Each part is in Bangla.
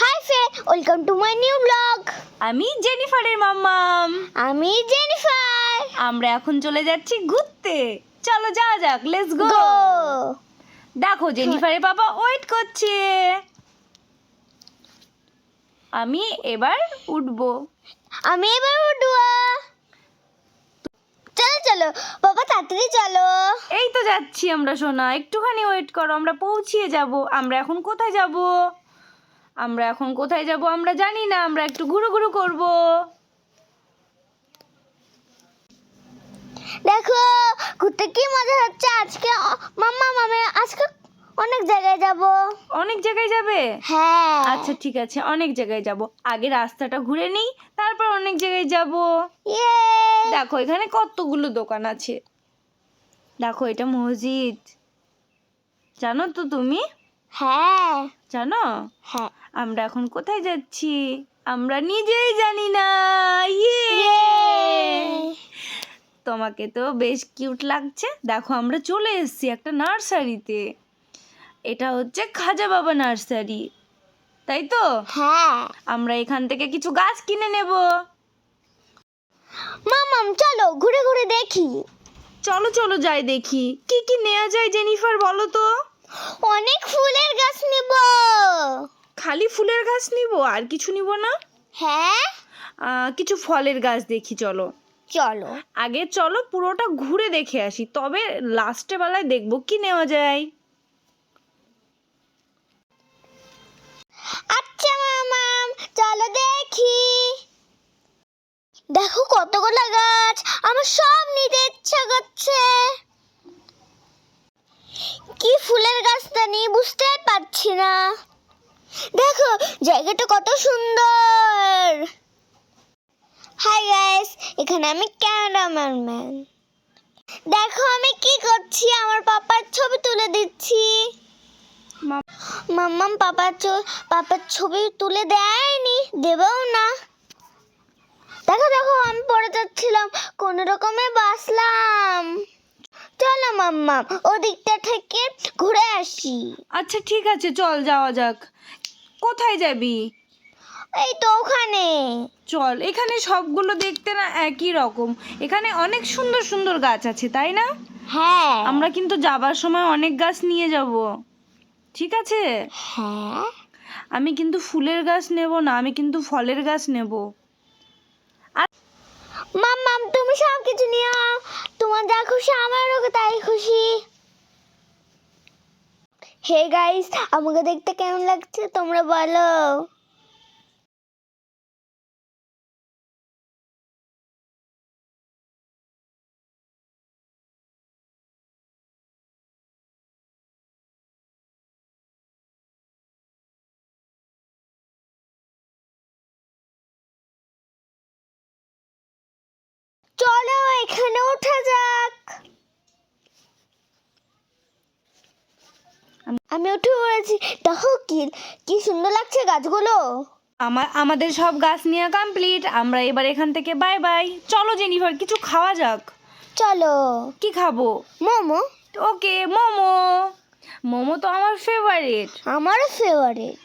Hi friend welcome to my new blog আমি জেনিফারের মাম্মাম। আমি জেনিফার। আমরা এখন চলে যাচ্ছি ঘুরতে। চলো যাওয়া যাক লেটস গো দেখো জেনিফারের বাবা ওয়েট করছে। আমি এবার উঠবো। আমি এবার উঠবো। চলো চলো। বাবা তাড়াতাড়ি চলো। এই তো যাচ্ছি আমরা সোনা। একটুখানি ওয়েট করো আমরা পৌঁছিয়ে যাব। আমরা এখন কোথায় যাব? আমরা এখন কোথায় যাব আমরা জানি না আমরা একটু ঘুরু ঘুরু করব। দেখো ঘুরতে কি মজা হচ্ছে? আজকে মাম্মা মামে আজকে অনেক জায়গায় যাব। অনেক জায়গায় যাবে? হ্যাঁ। আচ্ছা ঠিক আছে অনেক জায়গায় যাব। আগে রাস্তাটা ঘুরে নিই তারপর অনেক জায়গায় যাব। ইয়ে। দেখো এখানে কতগুলো দোকান আছে। দেখো এটা মসজিদ। জানো তো তুমি? হ্যাঁ। জানো? হ্যাঁ। আমরা এখন কোথায় যাচ্ছি? আমরা নিজেই জানি না। ইয়ে! ইয়ে! তোমাকে তো বেশ কিউট লাগছে। দেখো আমরা চলে এসেছি একটা নার্সারিতে। এটা হচ্ছে খাজা বাবা নার্সারি। তাই তো? হ্যাঁ। আমরা এখান থেকে কিছু গাছ কিনে নেব। মামাম চলো ঘুরে ঘুরে দেখি। চলো চলো যাই দেখি। কি কি নেওয়া যায় জেনিফার বলো তো? অনেক ফুলের গাছ নিব। খালি ফুলের গাছ নিব? আর কিছু নিব না? হ্যাঁ? কিছু ফলের গাছ দেখি চলো। চলো। আগে চলো পুরোটা ঘুরে দেখে আসি। তবে লাস্টে বেলায় দেখব কি নেওয়া যায়। আচ্ছা মামাম চলো দেখি। দেখো কতগুলো গাছ আমার সব নিতে ইচ্ছা করছে। কি ফুলের গাছটা নিয়ে বুঝতে পারছি না। দেখো, জায়গাটা কত সুন্দর। হাই গাইস এখানে আমি ক্যামেরাম্যান ম্যান। দেখো, আমি কি করছি? আমার পাপার ছবি তুলে দিচ্ছি। মাম্মাম পাপার পাপার ছবি তুলে দেয়নি, দেবেও না। দেখো দেখো, আমি পড়ে যাচ্ছিলাম, কোনো রকমে বাসলাম চলো মাম্মাম ওদিকটা থেকে ঘুরে আসি। আচ্ছা ঠিক আছে চল যাওয়া যাক। কোথায় যাবি? এই তো ওখানে। চল এখানে সবগুলো দেখতে না একই রকম। এখানে অনেক সুন্দর সুন্দর গাছ আছে তাই না? হ্যাঁ। আমরা কিন্তু যাবার সময় অনেক গাছ নিয়ে যাব। ঠিক আছে? হ্যাঁ। আমি কিন্তু ফুলের গাছ নেব না আমি কিন্তু ফলের গাছ নেব। মাম্মাম তুমি সব কিছু নিও। তোমার যা খুশি, আমারও তাই খুশি। হে গাইস আমাকে দেখতে কেমন লাগছে তোমরা বলো। আমি উঠে পড়েছি। দেখো কি কি সুন্দর লাগছে গাছগুলো। আমার আমাদের সব গাছ নেওয়া কমপ্লিট আমরা এবার এখান থেকে বাই বাই চলো জেনিফার কিছু খাওয়া যাক। চলো। কি খাব? মোমো। ওকে মোমো। মোমো তো আমার ফেভারিট আমারও ফেভারিট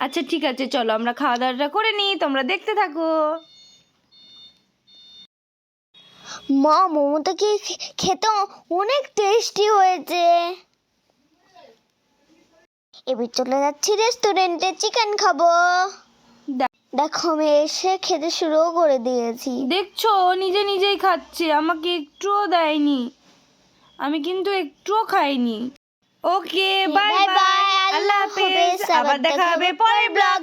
আচ্ছা ঠিক আছে চলো আমরা খাওয়া দাওয়াটা করে নিই। তোমরা দেখতে থাকো। মা মোমোটা কি খেতে অনেক টেস্টি হয়েছে। এবার চলে যাচ্ছি রেস্টুরেন্টে চিকেন খাব। দেখো আমি এসে খেতে শুরু করে দিয়েছি। দেখছ ও নিজে নিজেই খাচ্ছে আমাকে একটুও দেয়নি। আমি কিন্তু একটুও খাইনি। ওকে বাই বাই আল্লাহ হাফেজ। আবার দেখা হবে পরের ব্লগ